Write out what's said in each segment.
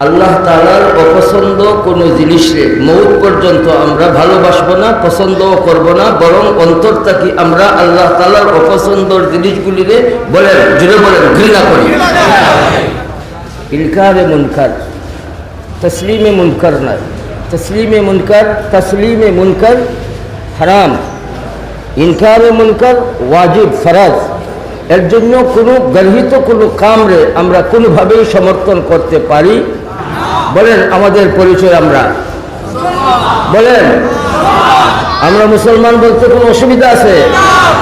আল্লাহ তালার অপছন্দ কোনো জিনিসে মৌত পর্যন্ত আমরা ভালোবাসবো না, পছন্দও করব না, বরং অন্তর থাকি আমরা আল্লাহ তালার অপছন্দর জিনিসগুলিরে বলেন, জুড়ে বলেন, ঘৃণা করি। ইনকারে মুনকার, তসলিমে মুনকার নয় তসলিমে মুনকার তসলিমে মুনকার হারাম। ইনকারে মুনকার ওয়াজিব, ফরাজ। এর জন্য কোনো গর্হিত কোনো কামরে আমরা কোনোভাবেই সমর্থন করতে পারি বলেন, আমাদের পরিচয় আমরা। বলেন, আমরা মুসলমান বলতে কোনো অসুবিধা আছে?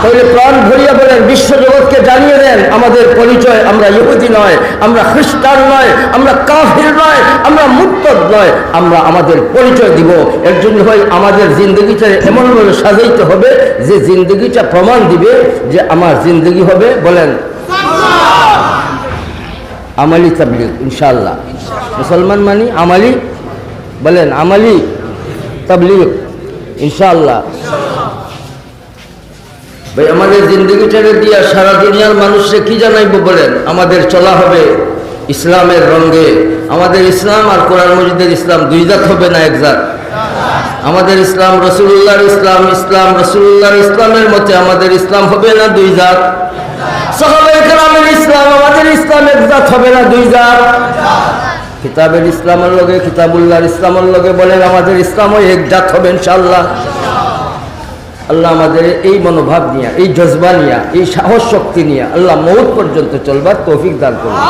তাহলে প্রাণ ভরিয়া বলেন বিশ্ব জগৎকে জানিয়ে দেন, আমাদের পরিচয় আমরা ইহুদি নয়, আমরা খ্রিস্টান নয়, আমরা কাফির নয়, আমরা মুক্তদ নয়, আমরা আমাদের পরিচয় দিব। এর জন্য হয় আমাদের জিন্দগিটা এমনভাবে সাজাইতে হবে যে জিন্দগিটা প্রমাণ দিবে যে আমার জিন্দগি হবে, বলেন। আমালি তাবলিগ ইনশাল্লাহ মুসলমান মানি আমালি, বলেন, আমালি তাবলিগ ইনশাল্লাহ ভাই, আমাদের জিন্দগিটাকে দিয়া সারা দুনিয়ার মানুষকে কি জানাইবো বলেন? আমাদের চলা হবে ইসলামের রঙে। আমাদের ইসলাম আর কোরআন মজিদের ইসলাম দুই জাত হবে না এক জাত? আমাদের ইসলাম রসুল্লাহর ইসলাম ইসলাম রসুল্লাহর ইসলামের মতে আমাদের ইসলাম হবে না দুই জাত? সাহাবায়ে কেরামের ইসলাম, আমাদের ইসলামের জাত হবে না দুই জাত। কিতাবের ইসলামের লগে, কিতাবুল্লাহর ইসলামের লগে বলেন, আমাদের ইসলামও এক জাত হবে ইনশাআল্লাহ। আল্লাহ আমাদের এই মনোভাব নিয়ে, এই জজবা নিয়া, এই সাহস শক্তি নিয়ে, আল্লাহ মৌত পর্যন্ত চলবার তৌফিক দান করুন।